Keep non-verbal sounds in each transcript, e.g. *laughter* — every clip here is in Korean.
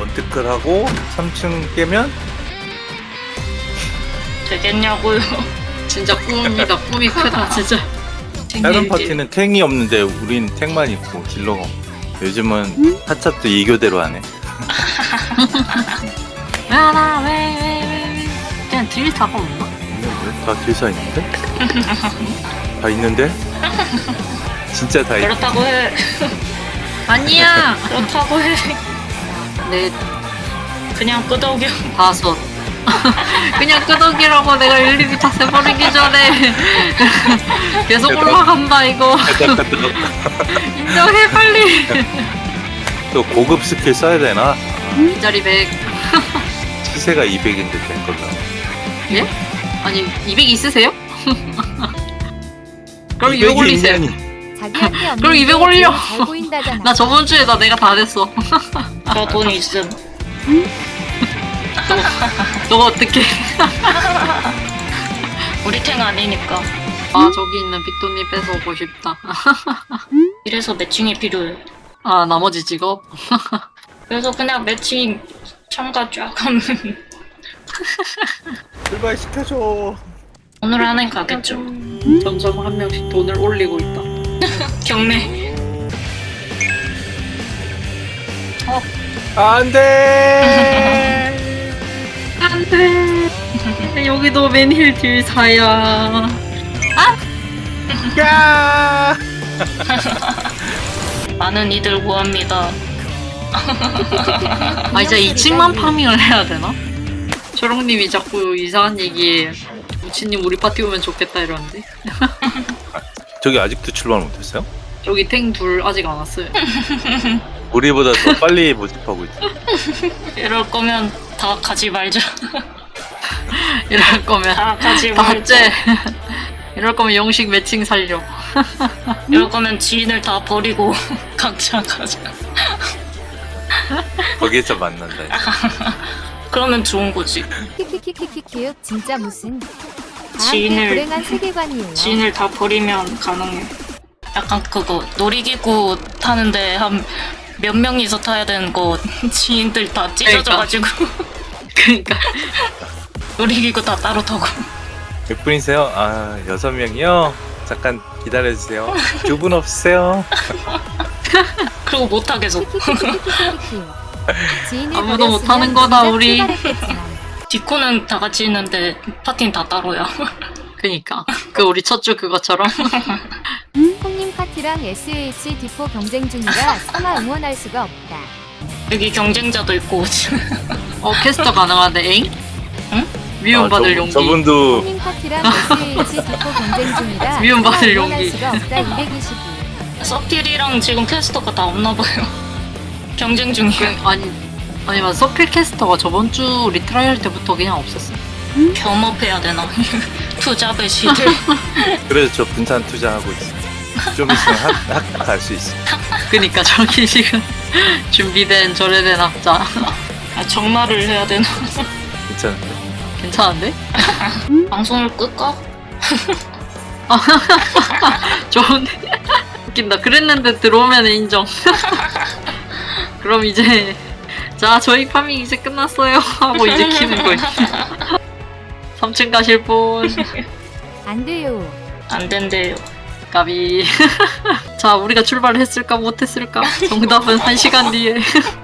원트클하고 3층 깨면 되겠냐고요. 진짜 꿈입니다. 꿈이 크다 진짜. 다른 파티는 탱이 없는데 우린 탱만 있고 딜러가 없고. 요즘은 하찹도 이교대로 하네. *laughs* 왜나 왜 왜 왜, 왜. 그냥 딜 다가 없나? 다 딜사 있는데? 다 있는데? 진짜 다 있. 그렇다고 해. *laughs* 아니야. 그렇다고 해. 네 그냥 끄덕여. 다섯. *laughs* 그냥 끄덕이라고 내가 일리비 다 세버리기 전에 *laughs* 계속 올라간다 이거 *laughs* 인정해 빨리 또 고급 스킬 써야 되나? 이 자리 100 시세가 200인데 된 걸로. 예? 아니 200 있으세요? 그럼 200 올리세요 자기한테 없는 그럼 200 게 올려. 제일 잘 보인다잖아. *laughs* 나 저번 주에 나 내가 다 됐어 저돈 있음. *laughs* 너가 어떻게 *laughs* 우리 탱 아니니까. 아 저기 있는 빅돈님 뺏어오고 싶다 이래서 매칭이 필요해. 아 나머지 직업? 그래서 그냥 매칭 참가 쫙 하면 출발 시켜줘. 오늘 안엔 가겠죠. 점점 한 명씩 돈을 올리고 있다 *laughs* 경매. 안 돼. *laughs* 안 돼 여기도 맨힐 딜사야 야. *laughs* 많은 이들 구합니다. 아 이제 2층만 파밍을 해야 되나? 초롱님이 자꾸 이상한 얘기에 우치님 우리 파티 오면 좋겠다 이러는데 저기 아직도 출발 못했어요? 여기 탱 둘 아직 안 왔어요 *laughs* 우리보다 더 빨리 모집하고 있어. *laughs* 이럴 거면 다 가지 말자. *laughs* 이럴 거면 다 가지 다 말자. 이럴 거면 영식 매칭 살려 이럴 거면 지인을 다 버리고 각자 가자. 거기에서 만난다. 그러면 좋은 거지. 키키키키키키 진짜 무슨 지인을- 다한테 불행한 세계관이에요. 지인을 다 버리면 가능해. 약간 그거 놀이기구 타는데 한 몇 명이서 타야 되는 거 *laughs* 지인들 다 찢어져가지고 그러니까 *laughs* 놀이기구 다 따로 타고 몇 분이세요? 아 여섯 명이요. 잠깐 기다려주세요. 두 분 없으세요? *laughs* 그리고 못 키키키키키키키. 지인을 아무도 버렸으면 못하는 거다, 우리. 출발했겠지만. 디코는 다 같이 있는데 파티는 다 따로야. *laughs* 그니까 그 우리 첫 주 그것처럼 *laughs* 콩님 파티랑 SH 디포 경쟁 중이라 차마 응원할 수가 없다. 여기 경쟁자도 있고 어 캐스터 가능하대 에잉? 응? 미움받을 아, 용기 저분도 콩님 파티랑 SH 디포 경쟁 중이라 *laughs* 미움받을 응원할 용기. 수가 없다. 222. 서필이랑 지금 캐스터가 다 없나 봐요. 경쟁 중이야. 그, 아니 아니 맞아 서필 캐스터가 저번 주 리트라이할 때부터 그냥 없었어 겸업해야 되나? *laughs* 투자 배시들. *laughs* 그래서 저 분산 투자하고 있어. 좀 있으면 학학 갈수 있어. 그니까 저기 지금 준비된 절에된 학자 아, 정말을 해야 되나? 괜찮은데? 괜찮은데? *laughs* 방송을 끌까? 좋은데? 웃긴다 그랬는데 들어오면 인정 그럼 이제 자 저희 파밍 이제 끝났어요 *laughs* 하고 이제 키는 거임 3층 가실 분 안 돼요. 안 된대요. 까비 *laughs* 자 우리가 출발을 했을까 못했을까 정답은 1시간 뒤에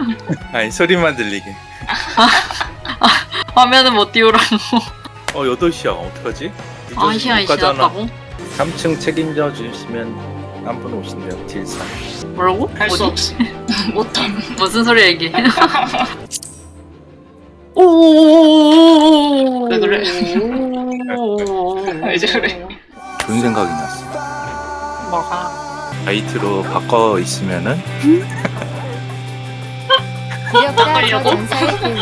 *laughs* 아니 소리만 들리게. 화면은 못 띄우라고 어 8시야. 어떡하지? 아시아 못 가잖아. 지났다고? 3층 책임져 주시면 한 분 오신대요. 딜사. 뭐라고? 할 수 어디? 없어. *laughs* 못함. 무슨 소리야 이게 *laughs* 오 왜 그래? *laughs* 왜 저래? 좋은 생각이 났어. 뭐가 바이트로 바꿔 있으면은 저? 전사의 그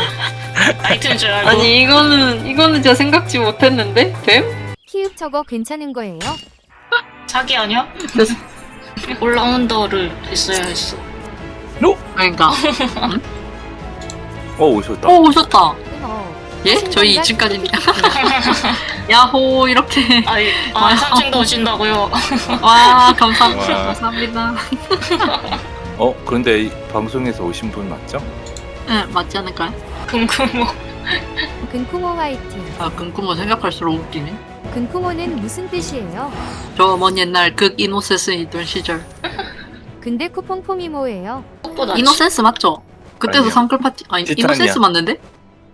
나이트인 줄 알고. 아니 이거는 이거는 제가 생각지 못했는데 됨? 키읔 저거 괜찮은 거예요? 사기 아니야? 올라운더를 했어야 했어. 그러니까 어 오셨다. 오 오셨다 끊어. 예? 저희 2층까지입니다 *laughs* 야호 이렇게 아 이, 아, 와요. 3층도 오신다고요? 와 *laughs* 감사합니다 와. 감사합니다 *laughs* 어 그런데 이 방송에서 오신 분 맞죠? 네, 맞지 않을까요? 궁금해. 근쿠모 화이팅. 아, 금kum은 생각할수록 웃기네. 근쿠모는 무슨 뜻이에요? 저 먼 옛날 극 이노센스 있던 시절. 근데 쿠퐁폼이 뭐예요? 꽃보다 이노센스 맞죠? 그때도 아니요. 상클 파티 아니 티타니아. 이노센스 맞는데?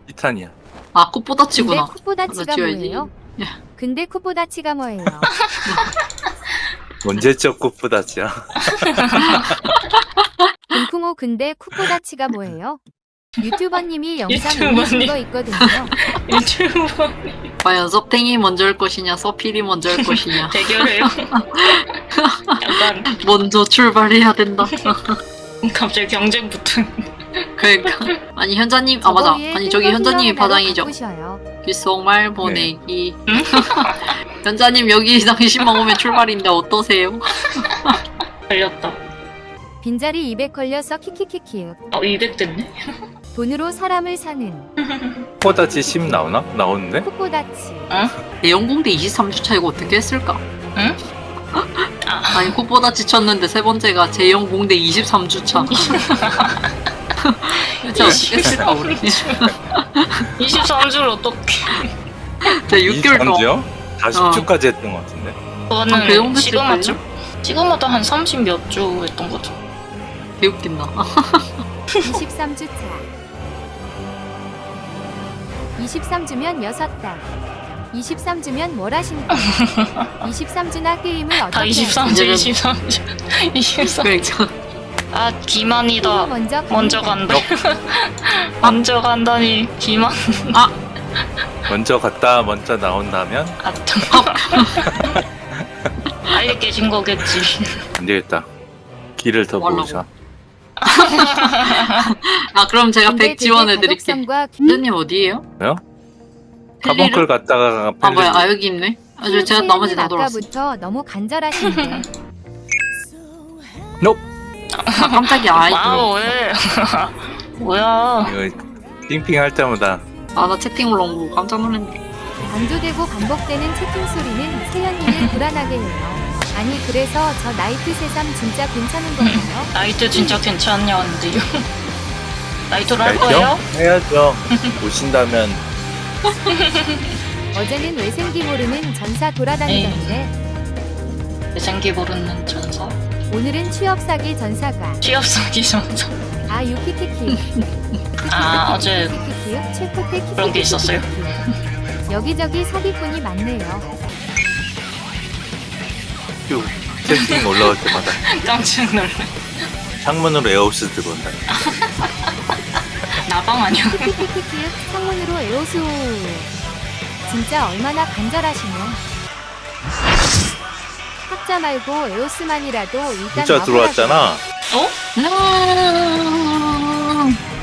티탄이야. 아 꽃보다 근데 치구나. 쿠포다치가 맞아, 지워야지. 뭐예요? 야. 근데 쿠포다치가 뭐예요? 언제적 꽃보다지야. 근쿠모 근데 쿠포다치가 뭐예요? 유튜버님이 *laughs* 영상 유튜버님. 올리신 거 있거든요. 유튜브 과연 섭탱이 먼저일 것이냐, 서필이 먼저일 것이냐. *laughs* 대결해요. 약간 *laughs* 먼저 출발해야 된다. 갑자기 경쟁 붙은. 그러니까 아니 현자님 아 맞아 아니 저기 현자님이. 바꾸셔요. 귓속말 보내기. 응? 현자님 여기 당신만 오면 출발인데 어떠세요? 걸렸다. 빈자리 200 걸려서 키키키키. 어, 200 됐네. *laughs* 돈으로 사람을 사는 꽃보다지 10 나오나? 나오는데? 쿠포다치. 대영공대 23주 차이고 어떻게 했을까? 응? *laughs* 아니 꽃보다 지쳤는데 세 번째가 제 영공대 23주 차. *laughs* 진짜 어떻게 했을까 우리? 23주를 어떻게. 진짜 6개월 동안 23주요? 다 10주까지 했던 것 같은데. 아, 그 그거는 정도 시그마죠? 시그마도 한30 몇 주 했던 거죠. 개웃긴다. 23주 차. 23주면 6달. 23주면 뭘 하신다. 23주나 *laughs* 게임을 다 어떻게 23주, 이제는- 23주. 23. 그러니까 아, 기만이다. 먼저 먼저. 간다. *laughs* 먼저 간다니, 기만. 먼저 갔다 먼저 나온다면 아, 빨리 깨진 거겠지. 안 되겠다. 길을 더 뭐 하려고? 보자. *laughs* 아 그럼 제가 근데 100 지원해 드릴게. 현자님 어디에요? 카본클 갔다가 아 뭐야 아 여기 있네. 아 저- 제가 나머지 다 돌았어. 아까부터 너무 간절하신데 *laughs* 아, 깜짝이야. 아이 와우, 왜. *laughs* 뭐야. 이거 핑핑 할 때마다 아나 채팅을 온거 깜짝 놀랐네. 강조되고 반복되는 채팅 소리는 세연이를 불안하게 해요. 아니 그래서 저 나이트 새삼 진짜 괜찮은 건가요? *laughs* 나이트 진짜 괜찮냐는데요. *laughs* 나이트로 할 거예요? 해야죠. 오신다면 *laughs* 어제는 외생기 모르는 전사 돌아다니던데 생기 모르는 전사. 오늘은 취업 사기 전사가 취업 사기 전사. 아 유키키키 아, 어제 키키키 최코페 키키키 그런 게 있었어요? 여기저기 사기꾼이 많네요. 쭉 채팅 올라올 때마다 *laughs* 깜짝 놀래. 창문으로 에어우스 들어온다. *laughs* 나방 아니야? 키키키키 창문으로 에오수 진짜 얼마나 간절하시면 학자 말고 에오스만이라도 일단 진짜. 들어왔잖아. 어?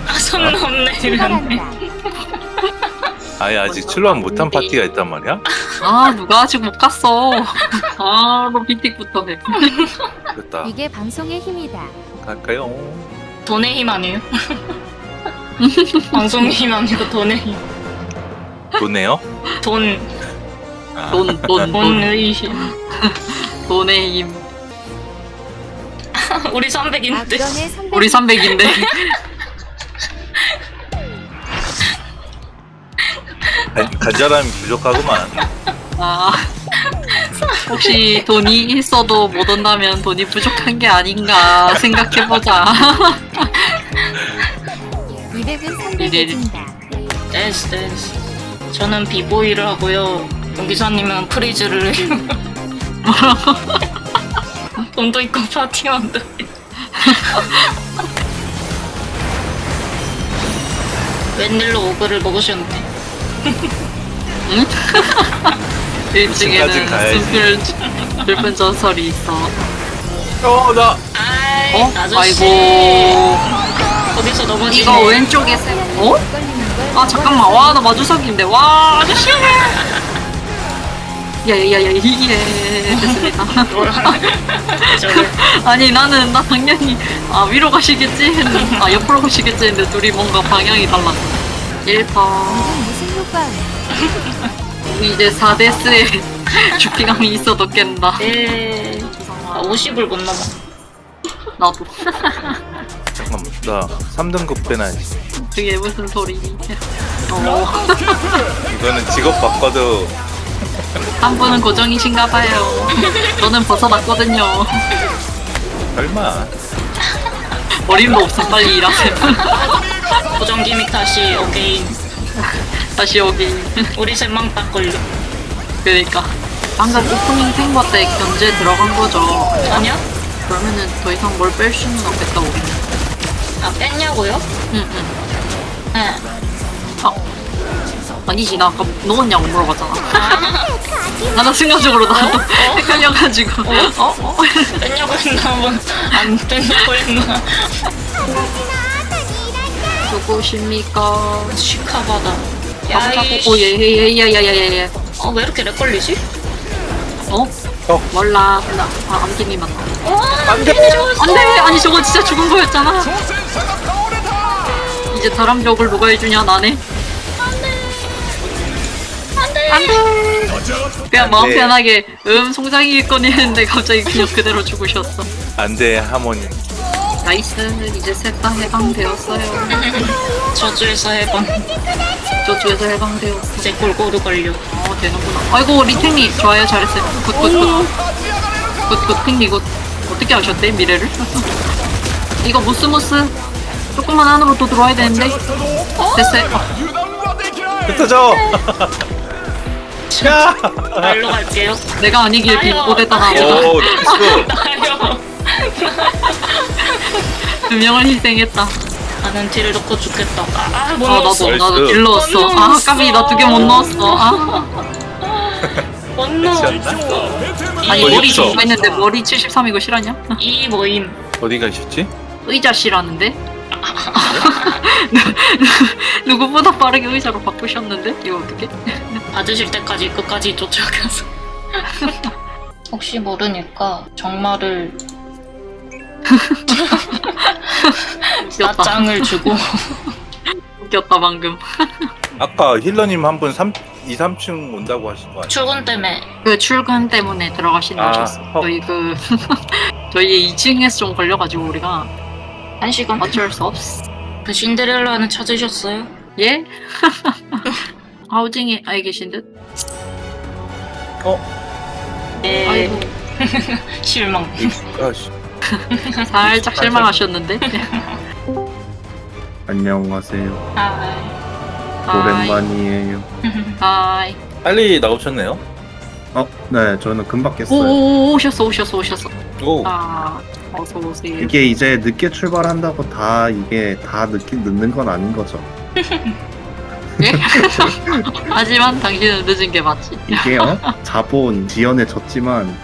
아, 손 넘네. 이러네. 출발한다. 아예 아직 출발 못한 파티가 있단 말이야? 아 누가 아직 못 갔어. 바로 비틱부터 해. 됐다. 이게 방송의 힘이다. 갈까요? 돈의 힘 아니에요? *laughs* 방송의 힘 아니고 돈의 힘. 좋네요. 돈, 아, 돈 돈 돈 돈의 힘. 돈의 힘. *laughs* 우리 아 300인데. 그러네 300. 우리 300인데. *laughs* 간- 간절함이 부족하구만. 아 혹시 돈이 있어도 못 온다면 돈이 부족한 게 아닌가 생각해보자. 200은 300 이제- 해준다. 댄스, 댄스. 저는 비보이를 하고요. 용기사님은 프리즈를 해요. *laughs* 돈도 있고 파티원도 해요. *laughs* 웬일로 오그를 먹으셨네. *laughs* 일찍에는 지금까진 가야지. 슬플 슬픈 전설이 있어. 어, 나 아이, 어? 아저씨. 아이고. 거기서 넘어지네. 이거 왼쪽에 세... 어? 아 잠깐만 와 나 마주석인데 와 아저씨 야야야야 이게 됐습니다 *laughs* 아니 나는 나 당연히 아 위로 가시겠지 했는데 아 옆으로 가시겠지 했는데 둘이 뭔가 방향이 달랐어 1파 무슨 효과? *laughs* 이제 4데스에 *laughs* 주피감이 있어도 깬다 에 아, 50을 못 넘어. 나도 잠깐만 나 3등급 빼놔야지. 그게 무슨 소리? 어, 이거는 직업 바꿔도 한 분은 고정이신가 봐요. 저는 벗어났거든요. 설마. 어림도 없어 빨리 일하세요. 고정 기믹 다시 어게인. 다시 여기. *laughs* 우리 딱 걸려. 그러니까 방금 오프닝 탱버 때 견제 들어간 거죠. 아니야? 그러면은 더 이상 뭘 뺄 수는 없겠다 우리는. 아 뺐냐고요? 응 응. 네. 아 아니지 나 아까 넣었냐고 물어봤잖아. 아 *laughs* 나도 순간적으로 나도 *laughs* 헷갈려가지고. 어? 어? 뺐냐고 했나 한번 안 뺐냐고 했나? 누구십니까? 시카바다. 깜짝고 오예예예예예예예. 어왜 이렇게 렉 걸리지? 어? 어. 몰라. 나 아, 암기미 맞나? 어, 안 돼! 안돼! 아니 저거 진짜 죽은 거였잖아. 이제 다람 벽을 누가 해주냐 나네. 안돼. 안돼. 그냥 안 마음 돼. 편하게 음 송장이겠거니 했는데 갑자기 그냥 그대로 죽으셨어. 안돼 하모니. 나이스 이제 셋 다 해방되었어요. *laughs* 저주에서 해방. *laughs* 저주에서 해방되었어. 이제 골고루 걸려. 어 되는구나. 아이고 리탱님 좋아요 잘했어요. 굿굿굿. 굿굿 탱님 굿. 어떻게 하셨대 미래를? *laughs* 이거 무스무스 조금만 안으로 또 들어와야 되는데. 됐어요. 어, 흩어져! 야! *laughs* 날로 갈게요. 내가 아니길 빈꼬대다 나. 오, *laughs* 나이스. 나요. 두 명을 희생했다. 나는 딜을 넣고 죽겠다. 아, 못아 나도 넣었어. 나이스. 나도 딜 넣었어. 못 아 넣었어. 까비 나 두 개 못 넣었어. 아 못 넣어. 아니 이- 머리 어딨어? 좋고 했는데 머리 73이고 실화냐? 이 모임. 어디 가셨지? 의자 실하는데? *laughs* 누구보다 빠르게 의자로 바꾸셨는데? 이거 어떻게? 받으실 때까지 끝까지 쫓아가서. *laughs* 혹시 모르니까 정말을 *laughs* *laughs* 웃겼다. 맞짱을 주고 *laughs* 웃겼다 방금. *laughs* 아까 힐러님 한 분 3, 2, 3층 온다고 하신 거 아니에요? 출근 때문에 그 출근 때문에 들어가신다 아, 하셨어. 헉. 저희 그 저희 2층에서 좀 걸려가지고 우리가 한 시간 어쩔 수 없어. 그 신데렐라는 찾으셨어요? 예? 하우징에 아예 계신 듯? 네. 아이고 실망. 아 씨. *laughs* 살짝 실망하셨는데? *laughs* 안녕하세요. 아, 오랜만이에요. 하이. 빨리 나오셨네요. 어, 네, 저는 금방 깼어요. 오 오셨어 오셨어 오셨어. 오. 아 어서 오세요. 이게 이제 늦게 출발한다고 다 이게 다 늦게 늦는 건 아닌 거죠. 예? *laughs* 하지만 당신은 늦은 게 맞지. 이게요. 자본 지연에 졌지만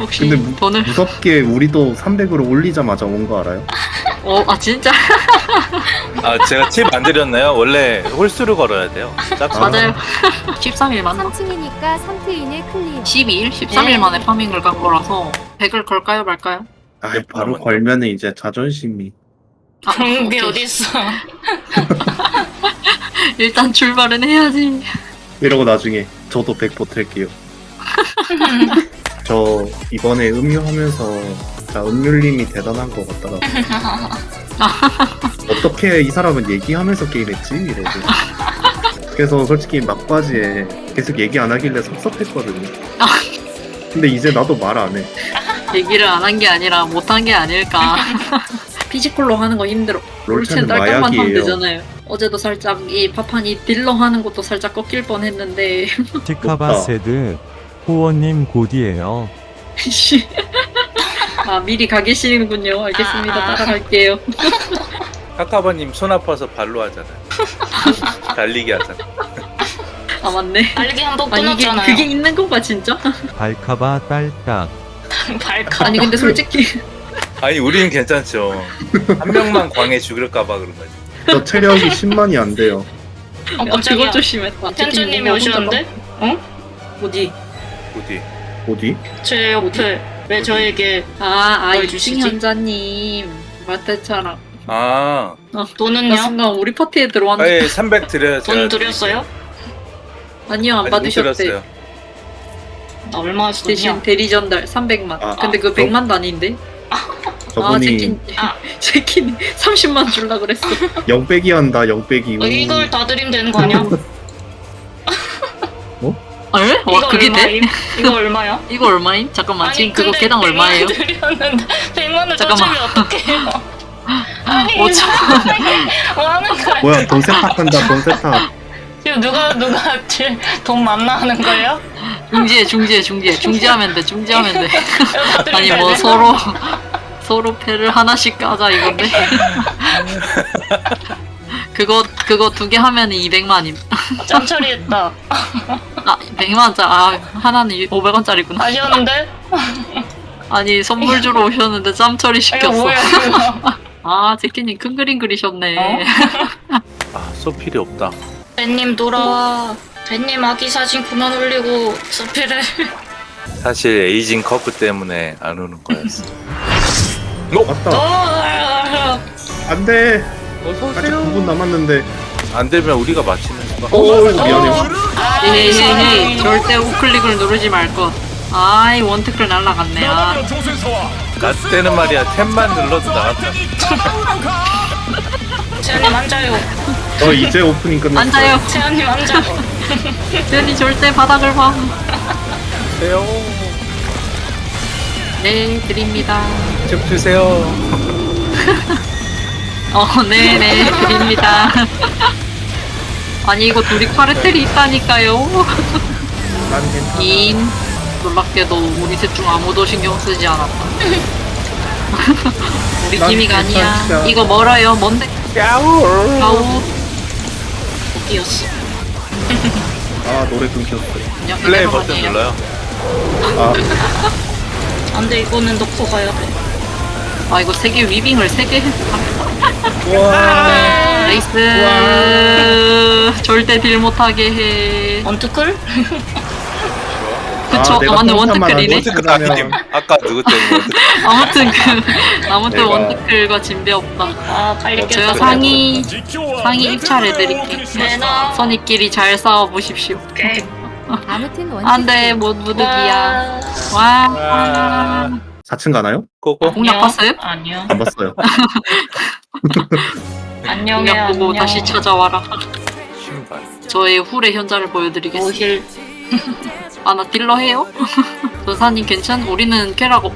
혹시 근데 무- 돈을 무섭게 우리도 300으로 올리자마자 온 거 알아요? *laughs* 어, 아 진짜 *laughs* 아, 제가 팁 안 드렸나요? 원래 홀수를 걸어야 돼요. 짝수. 맞아요. 13일 맞나? 3층이니까 3트인을 클리어. 12일? 13일 네. 만에 파밍을 간 거라서 100을 걸까요 말까요? 아, 네, 바로 걸면은 이제 자존심이 아, 그런 게 오케이. 어딨어. *laughs* 일단 출발은 해야지. 이러고 나중에 저도 100 보탤게요. 저 이번에 음유하면서 자 음률님이 대단한 것 같더라고요. *laughs* 어떻게 이 사람은 얘기하면서 게임했지? 이러고. 그래서 솔직히 막바지에 계속 얘기 안 하길래 섭섭했거든요. 근데 이제 나도 말 안 해. 얘기를 안 한 게 아니라 못 한 게 아닐까. 피지컬로 하는 거 힘들어. 롤체는 딸깍만 하면 마약이에요. 되잖아요. 어제도 살짝 이 파판이 딜러 하는 것도 살짝 꺾일 뻔 했는데 *laughs* 티카바 세드 호원님 곧이에요. 씨. 아 미리 가 계시는군요. 알겠습니다. 아, 아. 따라갈게요. 카카바님 손 아파서 발로 하잖아요. 달리기 하잖아. 아 맞네. 달리기 한 번 아니 이게 끊었잖아요. 그게 있는 건가 진짜? 발카바 딸딱. 발카. 아니 근데 솔직히 아니, 우리는 괜찮죠. 한 명만 광해 죽을까봐 그런 거지. 저 체력이 10만이 안 돼요. 어, 야, 깜짝이야. 그걸 조심했다. 텐트님이 뭔가 오셨는데? 어? 어디? 어디? 어디? 제 옆에 왜 저에게 아, 아, 뭘 주시지? 유승현자님. 맞대처럼. 아, 나 돈은요? 순간 우리 파티에 들어왔는데. 아예 300 드려요. 돈 드렸어요? 아니요, 안 아니, 못 받으셨대. 드렸어요. 나 얼마 대신 썼냐? 대리 전달 300만. 아, 근데 그 *laughs* 아, 100만도 아닌데? 아 저분이 제킨 아. *laughs* 제킨 30만 줄라 그랬어. 영빼기 한다 영빼기 어, 이걸 다 드리면 되는 거 아니야? *laughs* 에? 와 이거 그게 돼? 이거 얼마야? *laughs* 이거 얼마임? 잠깐만 지금 그거 근데 개당 100만 얼마예요? 드렸는데 *laughs* 100만을 더 잠깐만. 어떡해요? *laughs* 아니 뭐 참- 뭐 하는 거야? 뭐야 돈 세탁한다 돈 세탁 지금 누가 누가 돈 많나 하는 거예요? 중지해 중지해 중지해 중지하면 돼 중지하면 돼. 아니 뭐? 서로 서로 패를 하나씩 까자 이건데. 그거 그거 두 개 하면 200만임. 짬 처리했다. 아 100만짜 아 하나는 500원짜리구나. 아니었는데? *laughs* 아니 선물 주러 오셨는데 짬처리 이거 시켰어. 뭐야 *laughs* 이거? 아 제키님 큰 그림 그리셨네. 어? *laughs* 아 소필이 없다. 벤님 돌아와. 벤님 아기 사진 그만 올리고 서피를 사실 에이징 커프 때문에 안 오는 거였어. 맞다 어, 안돼 어서 아직 9분 남았는데 안 되면 우리가 맞히는. 오 미안해요 아, 헤이 헤이 헤이 절대 우클릭을 누르지 말 것. 아이 원태클 날라갔네. 아. 나 때는 말이야 템만 눌러도 나갔다. 채연님 앉아요. 저 이제 오프닝 끝났어요 앉아요. 채연님 앉아. 쟤니 절대 바닥을 봐. 주세요. 네 드립니다. 좀 주세요. *laughs* 어 네네 드립니다. *laughs* 아니 이거 둘이 카르텔이 있다니까요. 난 괜찮아 인 놀랍게도 우리 셋 중 아무도 신경 쓰지 않았다. *laughs* 우리 난 기미가 아니야. 이거 멀어요. 뭔데? 야우. 아우. 어디였어? 아 노래 끊겼어 그냥 플레이 이대로 버튼 아니에요. 눌러요. 아 *laughs* 안돼 이거는 넣고 가야 돼. 아 이거 세개 위빙을 세 개. 와 *laughs* 나이스. 절대 딜 못하게 해. 언트클? 그쵸? 아, 내가 맞네 평탄만 원트클이네. 하지. 원트클 아님. 아까 누구 때문에 *laughs* 아무튼 그 아무튼 내가- 원트클과 진배 없다. 아 갈리게. 제가 상의 상의 입찰해드릴게. 내놔. 선이끼리 잘 싸워 보십시오. 오케이. *laughs* 아무튼 원칙 안돼 못 무득이야. 와. 4층 가나요? 고고. 공략 봤어요? 아니요. 안 봤어요 *laughs* *laughs* 안녕해 공략 보고 안녕. 다시 찾아와라. 신발. 저의 후레 현자를 보여드리겠습니다. 오힐. *laughs* 아 나 딜러 해요? *laughs* 전사님 괜찮? 우리는 쾌라고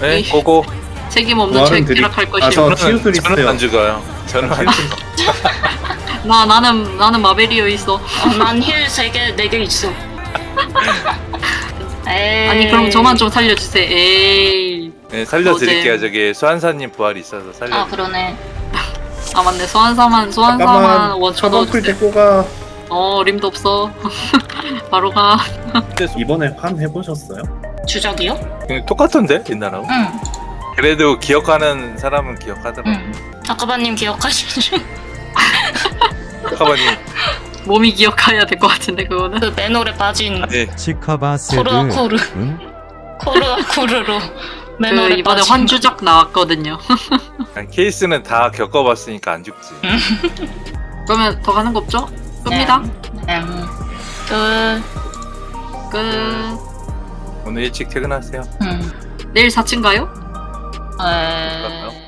네 에이. 고고. 책임 없는 드리- 쾌락할 아, 것이오. 저- 치유술 저는, 저는 있어요. 안 죽어요. 저는 안 죽어. 나 나는 나는 마베리어 있어. 난힐 3개, 4개 있어. 에이. 아니 그럼 저만 좀 살려주세요. 에이. 네, 살려드릴게요. 어제- 저기 수환사님 부활이 있어서 살려. 아 그러네. *laughs* 아 맞네 소환사만 소환사만 잠깐만 차범풀 넣어주세요. 데리고 가 어 림도 없어. *laughs* 바로 가. 이번에 환 해보셨어요? 주작이요? 그냥 똑같은데 옛날하고. 응. 그래도 기억하는 사람은 기억하더라. 응. 아까바님 기억하시죠? *laughs* 가만히. 몸이 기억해야 될 것 같은데 그거는. 그 맨홀에 빠진 아니 치카바 세드 코르아코르. 응? 코르아코르로 그 이번에 빠진. 환주작 나왔거든요. *laughs* 아니, 케이스는 다 겪어봤으니까 안 죽지. 그러면 더 가는 거 없죠? 끕니다. 음. 끝. 끝. 오늘 일찍 퇴근하세요. 음. 내일 4층 가요? 에... 그럼요.